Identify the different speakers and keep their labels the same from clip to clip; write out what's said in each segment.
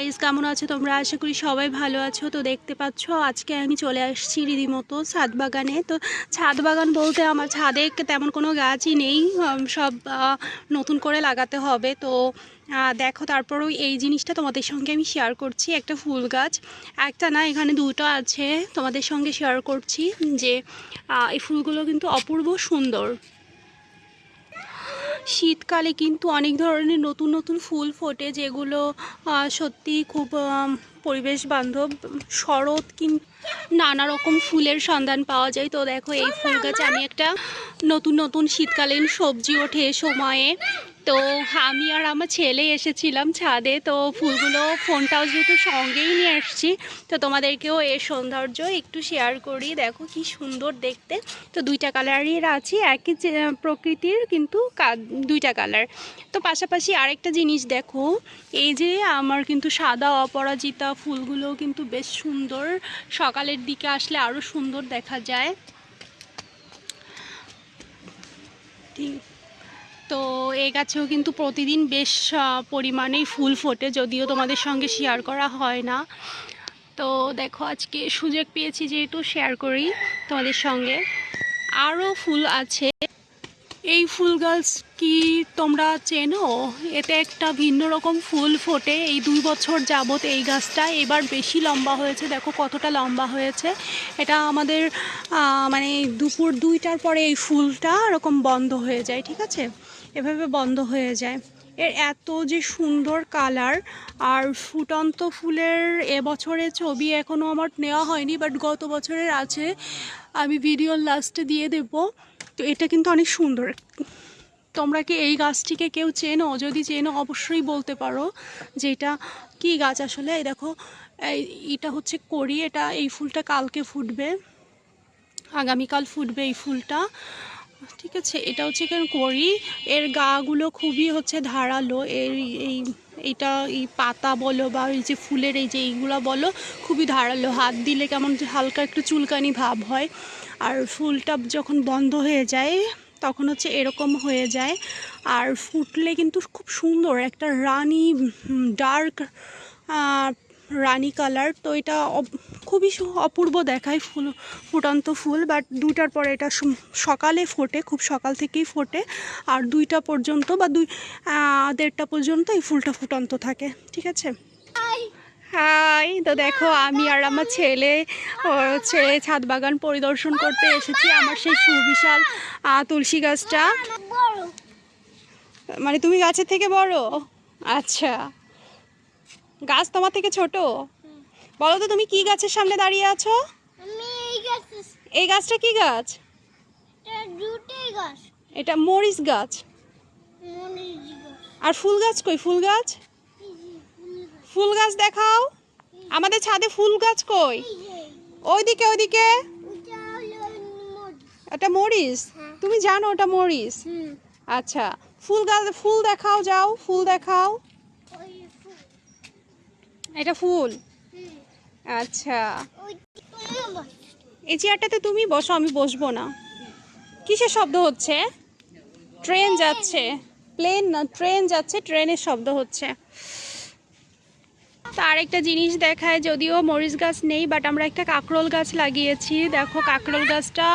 Speaker 1: Guys কেমন আছো তোমরা? আশা করি সবাই ভালো আছো। তো দেখতে পাচ্ছ, আজকে আমি চলে আসছি রীতিমতো ছাদ বাগানে। তো ছাদ বাগান বলতে আমার ছাদে তেমন কোনো গাছই নেই সব নতুন করে লাগাতে হবে। তো দেখো তারপরেও এই জিনিসটা তোমাদের সঙ্গে আমি শেয়ার করছি, একটা ফুল গাছ। একটা না, এখানে দুটো আছে তোমাদের সঙ্গে শেয়ার করছি যে এই ফুলগুলো কিন্তু অপূর্ব সুন্দর। শীতকালে কিন্তু অনেক ধরনের নতুন নতুন ফুল ফোটে যেগুলো সত্যি খুব পরিবেশ বান্ধব, শরৎ কিন্তু নানা রকম ফুলের সন্ধান পাওয়া যায়। তো দেখো এই ফুল গাছে আমি একটা নতুন নতুন শীতকালীন সবজি ওঠে সময়ে। তো আমি আর আমার ছেলে এসেছিলাম ছাদে, তো ফুলগুলো ফোনটাও যেহেতু সঙ্গেই নিয়ে আসছি তো তোমাদেরকেও এর সৌন্দর্য একটু শেয়ার করি। দেখো কি সুন্দর দেখতে। তো দুইটা কালারের আছে, একই প্রকৃতির কিন্তু দুইটা কালার তো পাশাপাশি আরেকটা জিনিস দেখো, এই যে আমার কিন্তু সাদা অপরাজিতা ফুলগুলো কিন্তু বেশ সুন্দর। সকালের দিকে আসলে আরও সুন্দর দেখা যায়। ঠিক তো এই গাছেও কিন্তু প্রতিদিন বেশ পরিমাণেই ফুল ফোটে, যদিও তোমাদের সঙ্গে শেয়ার করা হয় না। তো দেখো, আজকে সুযোগ পেয়েছি যেহেতু শেয়ার করি তোমাদের সঙ্গে। আরও ফুল আছে। এই ফুল গাছ কি তোমরা চেনো? এতে একটা ভিন্ন রকম ফুল ফোটে। এই দুই বছর যাবত এই গাছটা এবার বেশি লম্বা হয়েছে। দেখো কতটা লম্বা হয়েছে। এটা আমাদের মানে দুপুর দুইটার পরে এই ফুলটা এরকম বন্ধ হয়ে যায়, ঠিক আছে? এভাবে বন্ধ হয়ে যায়। এর এত যে সুন্দর কালার আর ফুটন্ত ফুলের এবছরে ছবি এখনও আমার নেওয়া হয়নি, বাট গত বছরের আছে। আমি ভিডিও লাস্টে দিয়ে দেবো। তো এটা কিন্তু অনেক সুন্দর। তোমরা কি এই গাছটিকে কেউ চেনো? যদি চেনো, অবশ্যই বলতে পারো যে এটা কী গাছ আসলে? এই দেখো এটা হচ্ছে করি এটা এই ফুলটা কালকে ফুটবে। আগামীকাল ফুটবে এই ফুলটা। ঠিক আছে, এটা হচ্ছে কেন করি এর গাগুলো খুবই হচ্ছে ধারালো, এর এই এইটা এই পাতা বলো বা এই যে ফুলের এই যে এইগুলো বলো, খুবই ধারালো। হাত দিলে কেমন হালকা একটু চুলকানি ভাব হয়। আর ফুলটা যখন বন্ধ হয়ে যায়, তখন হচ্ছে এরকম হয়ে যায়। আর ফুটলে কিন্তু খুব সুন্দর, একটা রানি ডার্ক রানি কালার। তো এটা খুবই অপূর্ব দেখায় ফুল ফুটন্ত ফুল বাট দুইটার পরে এটা সকালে ফোটে খুব সকাল থেকেই ফোটে। আর দুইটা পর্যন্ত বা দুই দেড়টা পর্যন্ত এই ফুলটা ফুটন্ত থাকে ঠিক আছে? হাই তো দেখো আমি আর আমার ছেলে ছেলে ছাদ বাগান পরিদর্শন করতে এসেছি আমার সেই সুবিশাল তুলসী গাছটা। মানে তুমি গাছের থেকে বড়? আচ্ছা। গাছ তোমার থেকে ছোট? বলো তো তুমি কি গাছের সামনে দাঁড়িয়ে আছো?
Speaker 2: এই
Speaker 1: গাছটা কি গাছ? এটা মরিচ গাছ। আর ফুল গাছ কই? ফুল গাছ? ফুল গাছ। দেখাও। আমাদের ছাদে ফুল গাছ কই? ওইদিকে ওইদিকে। এটা মরিচ?
Speaker 2: হ্যাঁ।
Speaker 1: তুমি জানো ওটা মরিচ? আচ্ছা। ফুল গাছ ফুল দেখাও যাও। ফুল দেখাও। এটা ফুল? আচ্ছা। এই চেয়ারটাতে তুমি বসো আমি বসবো না। কিসের শব্দ হচ্ছে? ট্রেন যাচ্ছে। প্লেন না ট্রেন যাচ্ছে ট্রেনের শব্দ হচ্ছে। তো আরেকটা জিনিস দেখায় যদিও মরিচ গাছ নেই বাট আমরা একটা কাকরোল গাছ লাগিয়েছি। দেখো কাকরোল গাছটা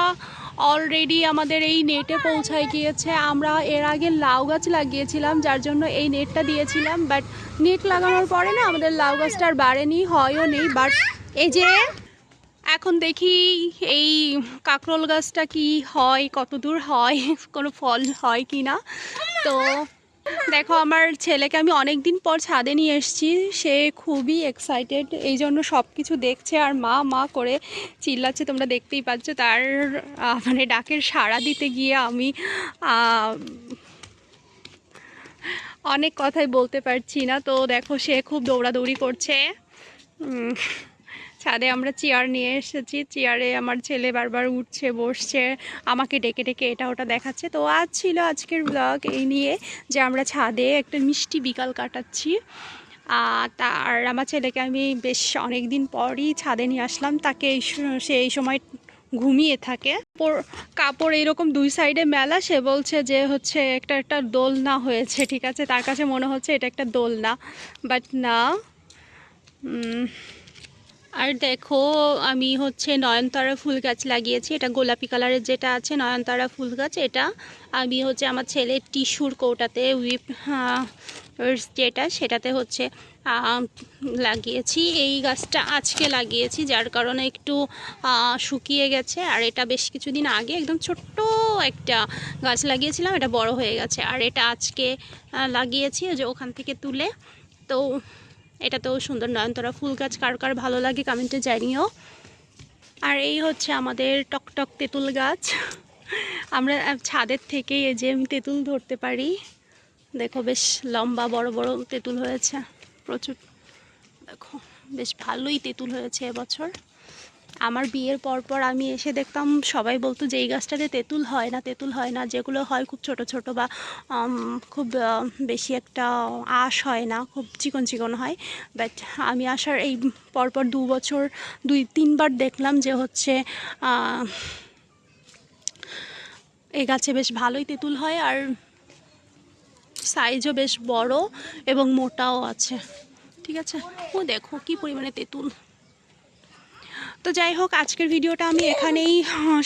Speaker 1: অলরেডি আমাদের এই নেটে পৌঁছায় গিয়েছে। আমরা এর আগে লাউ গাছ লাগিয়েছিলাম, যার জন্য এই নেটটা দিয়েছিলাম বাট নেট লাগানোর পরে না আমাদের লাউ গাছটা আর বাড়েনি, হয়ও নেই বাট এই যে এখন দেখি এই কাকরোল গাছটা কি হয় কত দূর হয়, কোনো ফল হয় কি না তো দেখো, আমার ছেলেকে আমি অনেক দিন পর ছাদে নিয়ে এসেছি। সে খুবই এক্সাইটেড এই জন্য সব কিছু দেখছে আর মা মা করে চিল্লাচ্ছে, তোমরা দেখতেই পাচ্ছ। তার মানে ডাকের সাড়া দিতে গিয়ে আমি অনেক কথাই বলতে পারছি না। তো দেখো, সে খুব দৌড়াদৌড়ি করছে। ছাদে আমরা চেয়ার নিয়ে এসেছি। চেয়ারে আমার ছেলে বারবার উঠছে বসছে আমাকে ডেকে ডেকে এটা ওটা দেখাচ্ছে। তো আজ ছিল আজকের ব্লগ এই নিয়ে যে আমরা ছাদে একটা মিষ্টি বিকাল কাটাচ্ছি। আহ, তার আমার ছেলেকে আমি বেশ অনেক দিন পরই ছাদে নিয়ে আসলাম। তাকে সে এই সময় ঘুমিয়ে থাকে। কাপড় এইরকম দুই সাইডে মেলা সে বলছে যে হচ্ছে একটা একটা দোলনা হয়েছে ঠিক আছে? তার কাছে মনে হচ্ছে এটা একটা দোলনা বাট না আর দেখো, আমি হচ্ছে নয়নতারা ফুল গাছ লাগিয়েছি। এটা গোলাপি কালারের যেটা আছে, নয়নতারা ফুল গাছ, এটা আমি হচ্ছে আমার ছেলের টিস্যুর কৌটাতে উইপ যেটা, সেটাতে হচ্ছে লাগিয়েছি। এই গাছটা আজকে লাগিয়েছি, যার কারণে একটু শুকিয়ে গেছে। আর এটা বেশ কিছুদিন আগে একদম ছোট্ট একটা গাছ লাগিয়েছিলাম, এটা বড় হয়ে গেছে। আর এটা আজকে লাগিয়েছি যে ওখান থেকে তুলে। তো এটা তো সুন্দর নয়নতরা ফুল গাছ, কার কার ভালো লাগে, কমেন্টে জানিও। আর এই হচ্ছে আমাদের টকটক তেঁতুল গাছ। আমরা ছাদের থেকে এই যে আমি তেঁতুল ধরতে পারি। দেখো বেশ লম্বা, বড় বড় তেঁতুল হয়েছে, প্রচুর। দেখো, বেশ ভালোই তেঁতুল হয়েছে এবছর। আমার বিয়ের পর পর আমি এসে দেখতাম, সবাই বলতো যে এই গাছটাতে তেঁতুল হয় না, তেঁতুল হয় না, যেগুলো হয় খুব ছোট ছোট বা খুব বেশি একটা আশ হয় না, খুব চিকন চিকন হয়। বাট আমি আসার এই পরপর দু বছর, দুই, তিনবার দেখলাম যে হচ্ছে এই গাছে বেশ ভালোই তেঁতুল হয় আর সাইজও বেশ বড় এবং মোটাও আছে। ঠিক আছে? ও দেখো কি পরিমাণে তেঁতুল। তো যাই হোক, আজকের ভিডিওটা আমি এখানেই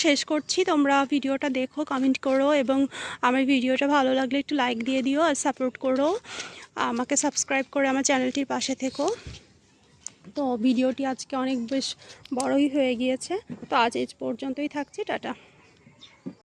Speaker 1: শেষ করছি। তোমরা ভিডিওটা দেখো কমেন্ট করো এবং আমার ভিডিওটা ভালো লাগলে একটু লাইক দিয়ে দিও আর সাপোর্ট করো। আমাকে সাবস্ক্রাইব করে আমার চ্যানেলটির পাশে থেকো। তো ভিডিওটি আজকে অনেক বেশ বড়ই হয়ে গিয়েছে। তো আজ এই পর্যন্তই থাকছি। টাটা।